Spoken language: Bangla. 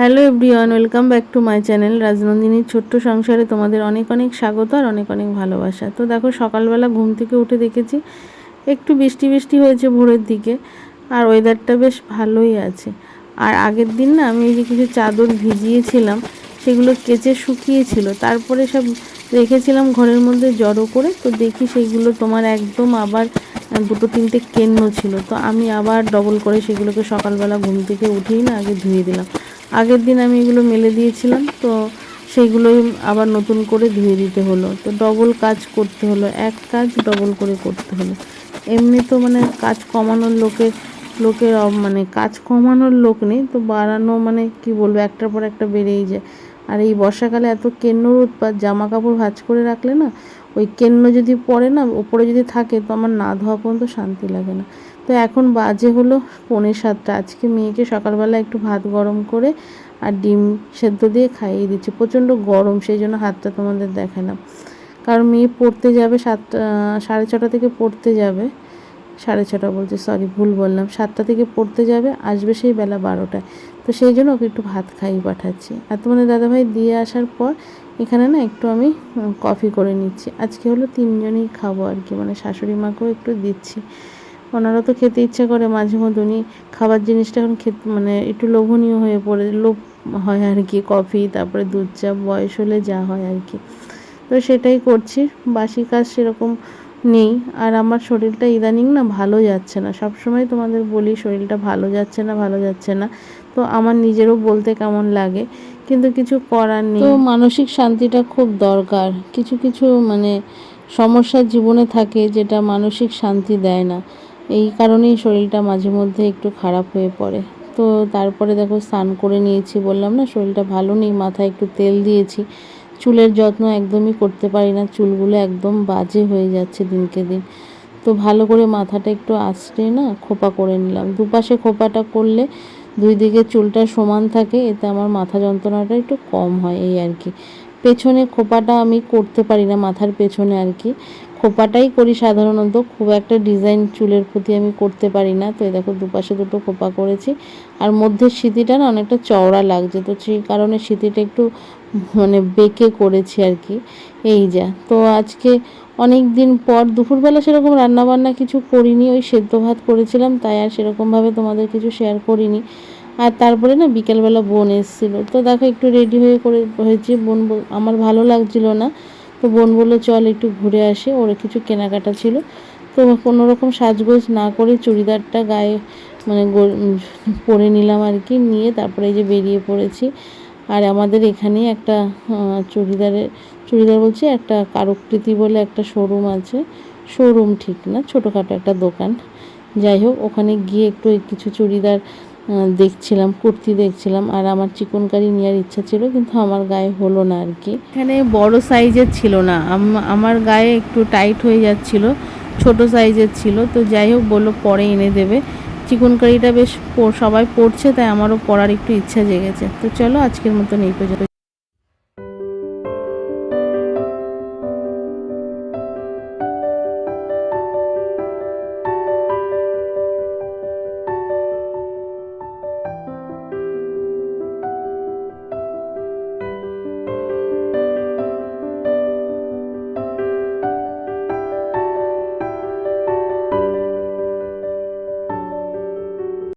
Hello everyone, welcome back to my channel রাজনন্দিনীর ছোট্ট সংসারে তোমাদের অনেক অনেক স্বাগত আর অনেক অনেক ভালোবাসা। তো দেখো সকালবেলা ঘুম থেকে উঠে দেখেছি, একটু বৃষ্টি বৃষ্টি হয়েছে ভোরের দিকে আর ওয়েদারটা বেশ ভালোই আছে। আর আগের দিন না আমি এই যে কিছু চাদর ভিজিয়েছিলাম, সেগুলো কেচে শুকিয়েছিল তারপরে সব রেখেছিলাম ঘরের মধ্যে জড়ো করে, তো দেখি সেইগুলো তোমার একদম আবার দুটো তিনটে কেন্ন ছিল। তো আমি আবার ডবল করে সেগুলোকে সকালবেলা ঘুম থেকে উঠেই না আগে ধুয়ে দিলাম। আগের দিন আমি এগুলো মেলে দিয়েছিলাম, তো সেইগুলোই আবার নতুন করে ধুয়ে দিতে হলো। তো ডবল কাজ করতে হলো, এক কাজ ডবল করে করতে হলো। এমনি তো মানে কাজ কমানোর লোকের লোকের মানে কাজ কমানোর লোক নেই, তো বাড়ানো মানে কি বলব, একটার পর একটা বেড়েই যায়। আর এই বর্ষাকালে এত কেন্নর উৎপাত জামা কাপড় ভাঁজ করে রাখলে না, ওই কেন্ন যদি পরে না, ওপরে যদি থাকে, তো আমার না ধোয়া পর্যন্ত শান্তি লাগে না। তো এখন বাজে হলো পৌনে সাতটা। আজকে মেয়েকে সকালবেলা একটু ভাত গরম করে আর ডিম সেদ্ধ দিয়ে খাইয়ে দিচ্ছি। প্রচণ্ড গরম, সেই জন্য হাতটা তোমাদের দেখালাম। কারণ মেয়ে পড়তে যাবে সাতটা, সাড়ে ছটা থেকে পড়তে যাবে। সাড়ে ছটা বলছে সরি ভুল বললাম। সাতটা থেকে পড়তে যাবে, আসবে সেই বেলা বারোটায়। তো সেই জন্য ওকে একটু ভাত খাইয়ে পাঠাচ্ছি। আর তোমাদের দাদাভাই দিয়ে আসার পর এখানে না একটু আমি কফি করে নিচ্ছি। আজকে হলো তিনজনই খাব আর কি মানে শাশুড়ি মাকেও একটু দিচ্ছি। ওনারা তো খেতে ইচ্ছা করে মাঝে উনি খাবার জিনিসটা এখন খেতে মানে একটু লোভনীয় হয়ে পড়ে, লোভ হয় আর কি, কফি, তারপরে দুধ চা, বয়স হলে যা হয় আর কি। তো সেটাই করছি, বাসি কাজ সেরকম নেই। আর আমার শরীরটা ইদানিং না ভালো যাচ্ছে না। সব সময় তোমাদের বলি, শরীরটা ভালো যাচ্ছে না, ভালো যাচ্ছে না। তো আমার নিজেরও বলতে কেমন লাগে, কিন্তু কিছু করার নেই। তো মানসিক শান্তিটা খুব দরকার। কিছু কিছু মানে সমস্যা জীবনে থাকে যেটা মানসিক শান্তি দেয় না। এই কারণেই শরীরটা মাঝে মধ্যে একটু খারাপ হয়ে পড়ে। তো তারপরে দেখো স্নান করে নিয়েছি, বললাম না শরীরটা ভালো নেই, মাথায় একটু তেল দিয়েছি। চুলের যত্ন একদমই করতে পারি না, চুলগুলো একদম বাজে হয়ে যাচ্ছে দিনকে দিন। তো ভালো করে মাথাটা একটু আঁচড়ে না খোপা করে নিলাম। দুপাশে খোপাটা করলে দুই দিকে চুলটা সমান থাকে, এতে আমার মাথা যন্ত্রণাটা একটু কম হয়, এই আর কি। পেছনে খোপাটা আমি করতে পারি না, মাথার পেছনে আর কি। খোপাটাই করি সাধারণত। খুব একটা ডিজাইন চুলের প্রতি আমি করতে পারি না। তো এই দেখো দুপাশে দুটো খোপা করেছি। আর মধ্যের সিঁথিটা না অনেকটা চওড়া লাগছে। তো সেই কারণে সিঁথিটা একটু মানে বেঁকে করেছি আর কি। এই যা। তো আজকে অনেক দিন পর দুপুরবেলা সেরকম রান্নাবান্না কিছু করিনি। ওই সেদ্ধ ভাত করেছিলাম, তাই আর সেরকমভাবে তোমাদের কিছু শেয়ার করিনি। আর তারপরে না বিকেলবেলা বোন এসেছিল। তো দেখো একটু রেডি হয়ে করে, হয়েছি। বোন আমার ভালো লাগছিল না। তো বোন বলল, চল একটু ঘুরে আসি। ওর কিছু কেনাকাটা ছিল। তো কোনো রকম সাজগোজ না করে চুড়িদারটা গায়ে মানে পরে নিলাম আর কি। নিয়ে তারপরে এই যে বেরিয়ে পড়েছি। আর আমাদের এখানেই একটা চুড়িদারের, চুড়িদার বলছি, একটা কারুকৃতি বলে একটা শোরুম আছে। শোরুম ঠিক না, ছোটোখাটো একটা দোকান। যাই হোক, ওখানে গিয়ে একটু কিছু চুড়িদার দেখছিলাম, কুর্তি দেখছিলাম, আর আমার চিকনকারি নেওয়ার ইচ্ছা ছিল, কিন্তু আমার গায়ে হলো না আর কি। এখানে বড় সাইজের ছিল না, আম- আমার গায়ে একটু টাইট হয়ে যাচ্ছিল, ছোট সাইজের ছিল, তো যাই হোক বলল পরে এনে দেবে। চিকনকারিটা বেশ সবাই পড়ছে তাই আমারও পড়ার একটু ইচ্ছা জেগেছে। তো চলো আজকের মতন এই পর্যন্ত